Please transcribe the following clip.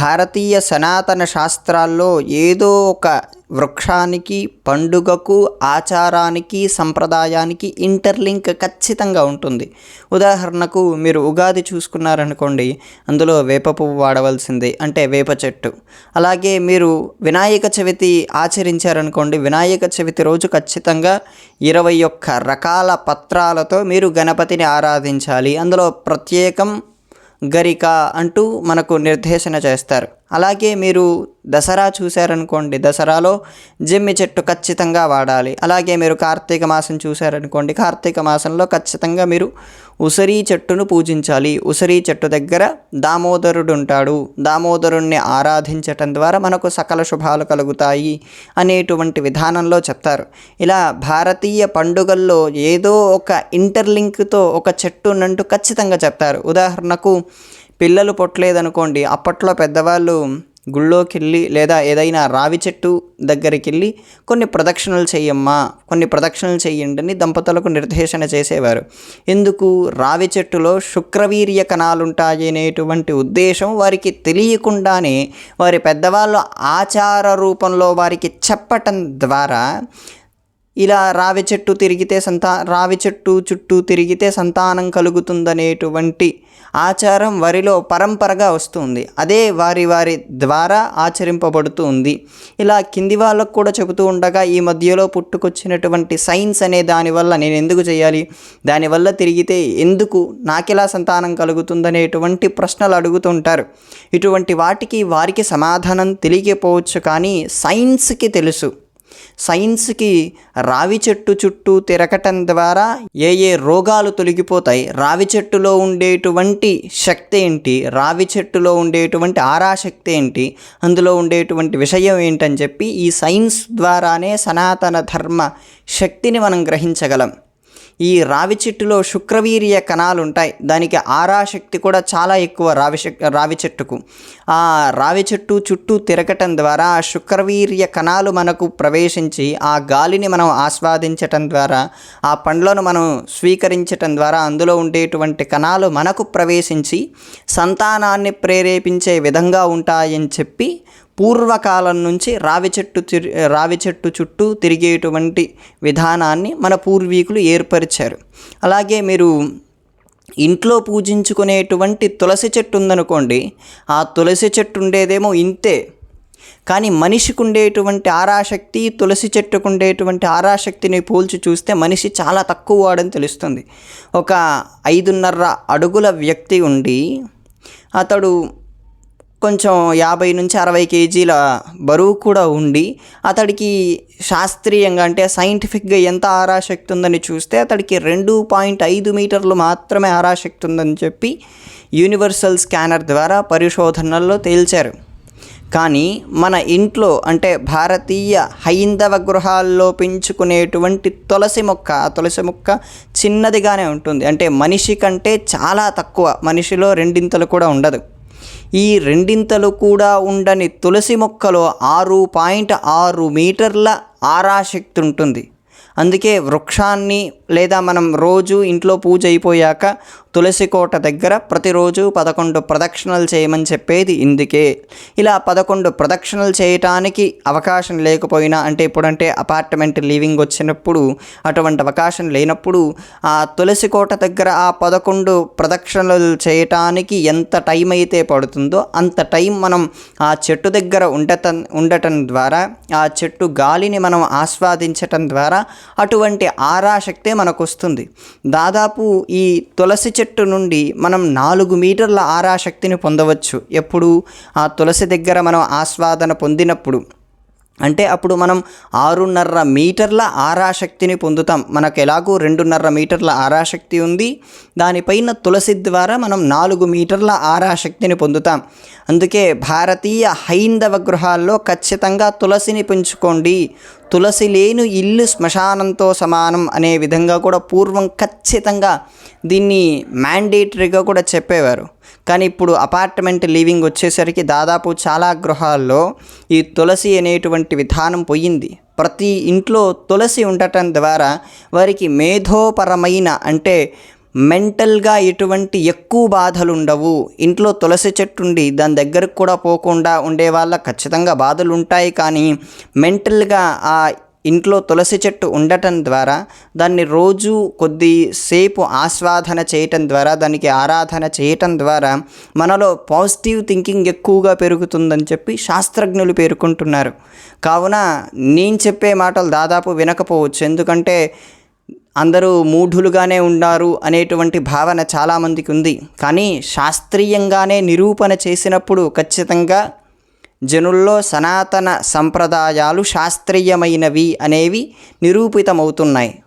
భారతీయ సనాతన శాస్త్రాల్లో ఏదో ఒక వృక్షానికి పండుగకు ఆచారానికి సంప్రదాయానికి ఇంటర్లింక్ ఖచ్చితంగా ఉంటుంది. ఉదాహరణకు మీరు ఉగాది చూసుకున్నారనుకోండి అందులో వేప పువ్వు వాడవలసింది అంటే వేప చెట్టు. అలాగే మీరు వినాయక చవితి ఆచరించారనుకోండి వినాయక చవితి రోజు ఖచ్చితంగా ఇరవై ఒక్క రకాల పత్రాలతో మీరు గణపతిని ఆరాధించాలి. అందులో ప్రత్యేకం గరిక అంటూ మనకు నిర్దేశన చేస్తారు. అలాగే మీరు దసరా చూశారనుకోండి దసరాలో జమ్మి చెట్టు ఖచ్చితంగా వాడాలి. అలాగే మీరు కార్తీక మాసం చూశారనుకోండి కార్తీక మాసంలో ఖచ్చితంగా మీరు ఉసిరి చెట్టును పూజించాలి. ఉసిరి చెట్టు దగ్గర దామోదరుడు ఉంటాడు. దామోదరుణ్ణి ఆరాధించటం ద్వారా మనకు సకల శుభాలు కలుగుతాయి అనేటువంటి విధానంలో చెప్తారు. ఇలా భారతీయ పండుగల్లో ఏదో ఒక ఇంటర్లింక్తో ఒక చెట్టునంటూ ఖచ్చితంగా చెప్తారు. ఉదాహరణకు పిల్లలు పుట్టలేదనుకోండి అప్పట్లో పెద్దవాళ్ళు గుళ్ళోకి వెళ్ళి లేదా ఏదైనా రావి చెట్టు దగ్గరికి వెళ్ళి కొన్ని ప్రదక్షిణలు చెయ్యమ్మా కొన్ని ప్రదక్షిణలు చెయ్యండి అని దంపతులకు నిర్దేశన చేసేవారు. ఎందుకు? రావి చెట్టులో శుక్రవీర్య కణాలు ఉంటాయి అనేటువంటి ఉద్దేశం వారికి తెలియకుండానే వారి పెద్దవాళ్ళు ఆచార రూపంలో వారికి చెప్పటం ద్వారా ఇలా రావి చెట్టు తిరిగితే సంతా రావి చెట్టు చుట్టూ తిరిగితే సంతానం కలుగుతుందనేటువంటి ఆచారం వారిలో పరంపరగా వస్తుంది. అదే వారి వారి ద్వారా ఆచరింపబడుతుంది. ఇలా కింది వాళ్ళకు కూడా చెబుతూ ఉండగా ఈ మధ్యలో పుట్టుకొచ్చినటువంటి సైన్స్ అనే దానివల్ల నేను ఎందుకు చేయాలి? దానివల్ల తిరిగితే ఎందుకు నాకెలా సంతానం కలుగుతుందనేటువంటి ప్రశ్నలు అడుగుతుంటారు. ఇటువంటి వాటికి వారికి సమాధానం తెలియకపోవచ్చు కానీ సైన్స్కి తెలుసు. సైన్స్కి రావి చెట్టు చుట్టూ తిరగటం ద్వారా ఏ ఏ రోగాలు తొలగిపోతాయి రావి చెట్టులో ఉండేటువంటి శక్తి ఏంటి రావి చెట్టులో ఉండేటువంటి ఆరాశక్తి ఏంటి అందులో ఉండేటువంటి విషయం ఏంటని చెప్పి ఈ సైన్స్ ద్వారానే సనాతన ధర్మ శక్తిని మనం గ్రహించగలం. ఈ రావి చెట్టులో శుక్రవీర్య కణాలు ఉంటాయి దానికి ఆరాశక్తి కూడా చాలా ఎక్కువ రావి రావి చెట్టుకు. ఆ రావి చెట్టు చుట్టూ తిరగటం ద్వారా ఆ శుక్రవీర్య కణాలు మనకు ప్రవేశించి ఆ గాలిని మనం ఆస్వాదించటం ద్వారా ఆ పండ్లను మనం స్వీకరించటం ద్వారా అందులో ఉండేటువంటి కణాలు మనకు ప్రవేశించి సంతానాన్ని ప్రేరేపించే విధంగా ఉంటాయని చెప్పి పూర్వకాలం నుంచి రావి చెట్టు తిరి రావి చెట్టు చుట్టూ తిరిగేటువంటి విధానాన్ని మన పూర్వీకులు ఏర్పరిచారు. అలాగే మీరు ఇంట్లో పూజించుకునేటువంటి తులసి చెట్టు ఉందనుకోండి ఆ తులసి చెట్టు ఉండేదేమో ఇంతే. కానీ మనిషికి ఉండేటువంటి ఆరాశక్తి తులసి చెట్టుకు ఉండేటువంటి ఆరాశక్తిని పోల్చి చూస్తే మనిషి చాలా తక్కువ వాడని తెలుస్తుంది. ఒక ఐదున్నర అడుగుల వ్యక్తి ఉండి అతడు కొంచెం యాభై నుంచి అరవై కేజీల బరువు కూడా ఉండి అతడికి శాస్త్రీయంగా అంటే సైంటిఫిక్గా ఎంత ఆరాశక్తి ఉందని చూస్తే అతడికి రెండు పాయింట్ ఐదు మీటర్లు మాత్రమే ఆరాశక్తి ఉందని చెప్పి యూనివర్సల్ స్కానర్ ద్వారా పరిశోధనల్లో తేల్చారు. కానీ మన ఇంట్లో అంటే భారతీయ హైందవ గృహాల్లో పెంచుకునేటువంటి తులసి మొక్క ఆ తులసి మొక్క చిన్నదిగానే ఉంటుంది. అంటే మనిషి కంటే చాలా తక్కువ. మనిషిలో రెండింతలు కూడా ఉండదు. ఈ రెండింతలు కూడా ఉండని తులసి మొక్కలో ఆరు పాయింట్ ఆరు మీటర్ల ఆరాశక్తి ఉంటుంది. అందుకే వృక్షాన్ని లేదా మనం రోజు ఇంట్లో పూజ అయిపోయాక తులసి కోట దగ్గర ప్రతిరోజు పదకొండు ప్రదక్షిణలు చేయమని చెప్పేది ఇందుకే. ఇలా పదకొండు ప్రదక్షిణలు చేయటానికి అవకాశం లేకపోయినా అంటే ఇప్పుడంటే అపార్ట్మెంట్ లీవింగ్ వచ్చినప్పుడు అటువంటి అవకాశం లేనప్పుడు ఆ తులసి కోట దగ్గర ఆ పదకొండు ప్రదక్షిణలు చేయటానికి ఎంత టైం అయితే పడుతుందో అంత టైం మనం ఆ చెట్టు దగ్గర ఉండటం ఉండటం ద్వారా ఆ చెట్టు గాలిని మనం ఆస్వాదించటం ద్వారా అటువంటి ఆరాశక్తే మనకు వస్తుంది దాదాపు ఈ తులసి చెట్టు నుండి మనం నాలుగు మీటర్ల ఆరాశక్తిని పొందవచ్చు. ఎప్పుడు? ఆ తులసి దగ్గర మనం ఆస్వాదన పొందినప్పుడు. అంటే అప్పుడు మనం ఆరున్నర మీటర్ల ఆరాశక్తిని పొందుతాం. మనకు ఎలాగూ రెండున్నర మీటర్ల ఆరాశక్తి ఉంది. దానిపైన తులసి ద్వారా మనం నాలుగు మీటర్ల ఆరాశక్తిని పొందుతాం. అందుకే భారతీయ హైందవ గృహాల్లో ఖచ్చితంగా తులసిని పెంచుకోండి. తులసి లేని ఇల్లు శ్మశానంతో సమానం అనే విధంగా కూడా పూర్వం ఖచ్చితంగా దీన్ని మ్యాండేటరీగా కూడా చెప్పేవారు. కానీ ఇప్పుడు అపార్ట్మెంట్ లీవింగ్ వచ్చేసరికి దాదాపు చాలా గృహాల్లో ఈ తులసి అనేటువంటి విధానం పోయింది. ప్రతి ఇంట్లో తులసి ఉండటం ద్వారా వారికి మేధోపరమైన అంటే మెంటల్గా ఎటువంటి ఎక్కువ బాధలు ఉండవు. ఇంట్లో తులసి చెట్టు ఉండి దాని దగ్గరకు కూడా పోకుండా ఉండే వాళ్ళ ఖచ్చితంగా బాధలు ఉంటాయి. కానీ మెంటల్గా ఆ ఇంట్లో తులసి చెట్టు ఉండటం ద్వారా దాన్ని రోజు కొద్దిసేపు ఆస్వాదన చేయటం ద్వారా దానికి ఆరాధన చేయటం ద్వారా మనలో పాజిటివ్ థింకింగ్ ఎక్కువగా పెరుగుతుందని చెప్పి శాస్త్రజ్ఞులు పేర్కొంటున్నారు. కావున నేను చెప్పే మాటలు దాదాపు వినకపోవచ్చు. ఎందుకంటే అందరూ మూఢులుగానే ఉన్నారు అనేటువంటి భావన చాలామందికి ఉంది. కానీ శాస్త్రీయంగానే నిరూపణ చేసినప్పుడు ఖచ్చితంగా జనుల్లో సనాతన సంప్రదాయాలు శాస్త్రీయమైనవి అనేవి నిరూపితమవుతున్నాయి.